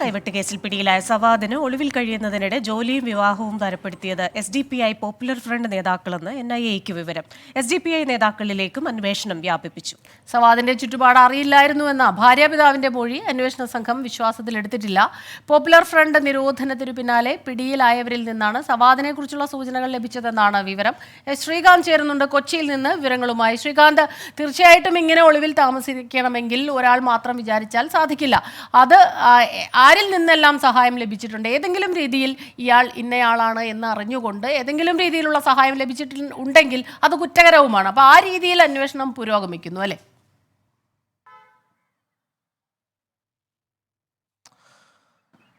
കൈവെട്ട് കേസിൽ പിടിയിലായ സവാദിന് ഒളിവിൽ കഴിയുന്നതിനിടെ ജോലിയും വിവാഹവും തരപ്പെടുത്തിയത് S D P I popular front നേതാക്കളെന്ന് N I എക്ക് വിവരം. എസ് ഡി പി ഐ നേതാക്കളിലേക്കും അന്വേഷണം വ്യാപിപ്പിച്ചു. സവാദിന്റെ ചുറ്റുപാട് അറിയില്ലായിരുന്നുവെന്ന ഭാര്യാപിതാവിന്റെ മൊഴി അന്വേഷണ സംഘം വിശ്വാസത്തിലെടുത്തിട്ടില്ല പോപ്പുലർ ഫ്രണ്ട് നിരോധനത്തിനു പിന്നാലെ പിടിയിലായവരിൽ നിന്നാണ് സവാദിനെ കുറിച്ചുള്ള സൂചനകൾ ലഭിച്ചതെന്നാണ് വിവരം. ശ്രീകാന്ത് ചേരുന്നുണ്ട്. കൊച്ചിയിൽ നിന്ന് വിവരങ്ങളുമായി. ശ്രീകാന്ത് തീർച്ചയായിട്ടും ഇങ്ങനെ ഒളിവിൽ താമസിക്കണമെങ്കിൽ ഒരാൾ മാത്രം വിചാരിച്ചാൽ സാധിക്കില്ല. അത് ആ, ആരിൽ നിന്നെല്ലാം സഹായം ലഭിച്ചിട്ടുണ്ട്? ഏതെങ്കിലും രീതിയിൽ ഇയാൾ ഇന്നയാളാണ് എന്ന് അറിഞ്ഞുകൊണ്ട് ഏതെങ്കിലും രീതിയിലുള്ള സഹായം ലഭിച്ചിട്ടുണ്ടെങ്കിൽ അത് കുറ്റകരവുമാണ്. അപ്പോൾ ആ രീതിയിൽ അന്വേഷണം പുരോഗമിക്കുന്നു അല്ലേ?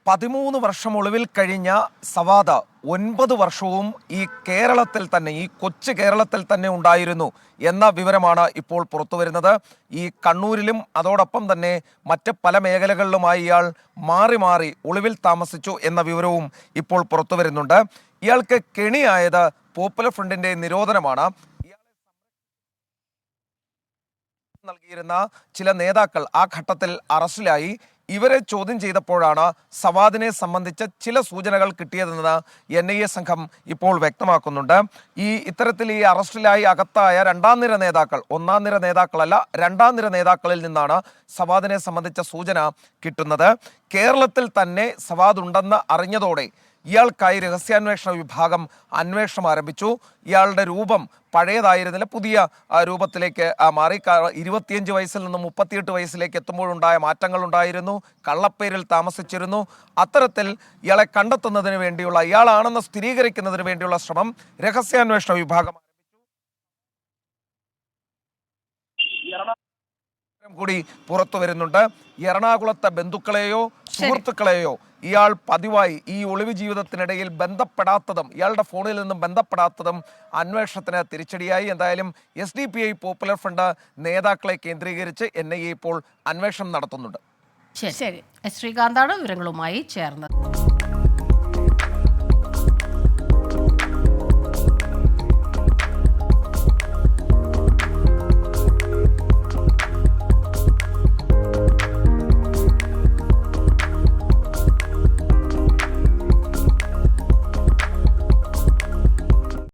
പതിമൂന്ന് വർഷം ഒളിവിൽ കഴിഞ്ഞ സവാദ ഒൻപത് വർഷവും ഈ കേരളത്തിൽ തന്നെ ഈ കൊച്ചു കേരളത്തിൽ തന്നെ ഉണ്ടായിരുന്നു എന്ന വിവരമാണ് ഇപ്പോൾ പുറത്തു വരുന്നത്. ഈ കണ്ണൂരിലും അതോടൊപ്പം തന്നെ മറ്റ് പല മേഖലകളിലുമായി ഇയാൾ മാറി മാറി ഒളിവിൽ താമസിച്ചു എന്ന വിവരവും ഇപ്പോൾ പുറത്തു വരുന്നുണ്ട്. ഇയാൾക്ക് കെണിയായത് പോപ്പുലർ ഫ്രണ്ടിന്റെ നിരോധനമാണ്. നൽകിയിരുന്ന ചില നേതാക്കൾ ആ ഘട്ടത്തിൽ അറസ്റ്റിലായി. ഇവരെ ചോദ്യം ചെയ്തപ്പോഴാണ് സവാദിനെ സംബന്ധിച്ച ചില സൂചനകൾ കിട്ടിയതെന്ന് എൻ ഐ എ സംഘം ഇപ്പോൾ വ്യക്തമാക്കുന്നുണ്ട്. ഈ ഇത്തരത്തിൽ ഈ അറസ്റ്റിലായി അകത്തായ രണ്ടാം നിര നേതാക്കൾ ഒന്നാം നിര നേതാക്കളല്ല രണ്ടാം നിര നേതാക്കളിൽ നിന്നാണ് സവാദിനെ സംബന്ധിച്ച സൂചന കിട്ടുന്നത്. കേരളത്തിൽ തന്നെ സവാദ് ഉണ്ടെന്ന് അറിഞ്ഞതോടെ ഇയാൾക്കായി രഹസ്യാന്വേഷണ വിഭാഗം അന്വേഷണം ആരംഭിച്ചു. ഇയാളുടെ രൂപം പഴയതായിരുന്നില്ല. പുതിയ രൂപത്തിലേക്ക് മാറി. ഇരുപത്തിയഞ്ച് വയസ്സിൽ നിന്ന് മുപ്പത്തിയെട്ട് വയസ്സിലേക്ക് എത്തുമ്പോഴുണ്ടായ മാറ്റങ്ങൾ ഉണ്ടായിരുന്നു കള്ളപ്പേരിൽ താമസിച്ചിരുന്നു. അത്തരത്തിൽ ഇയാളെ കണ്ടെത്തുന്നതിന് വേണ്ടിയുള്ള ഇയാളാണെന്ന് സ്ഥിരീകരിക്കുന്നതിന് വേണ്ടിയുള്ള ശ്രമം രഹസ്യാന്വേഷണ വിഭാഗം കൂടി പുറത്തു വരുന്നുണ്ട്. എറണാകുളത്തെ ബന്ധുക്കളെയോ സുഹൃത്തുക്കളെയോ ഇയാൾ പതിവായി ഈ ഒളിവ് ജീവിതത്തിനിടയിൽ ബന്ധപ്പെടാത്തതും ഇയാളുടെ ഫോണിൽ നിന്നും ബന്ധപ്പെടാത്തതും അന്വേഷണത്തിന് തിരിച്ചടിയായി. എന്തായാലും S D P I popular front നേതാക്കളെ കേന്ദ്രീകരിച്ച് എൻ ഐ എ ഇപ്പോൾ അന്വേഷണം നടത്തുന്നുണ്ട്. ശരി. ശരി. ശ്രീകാന്താണ് വിവരങ്ങളുമായി ചേർന്നത്.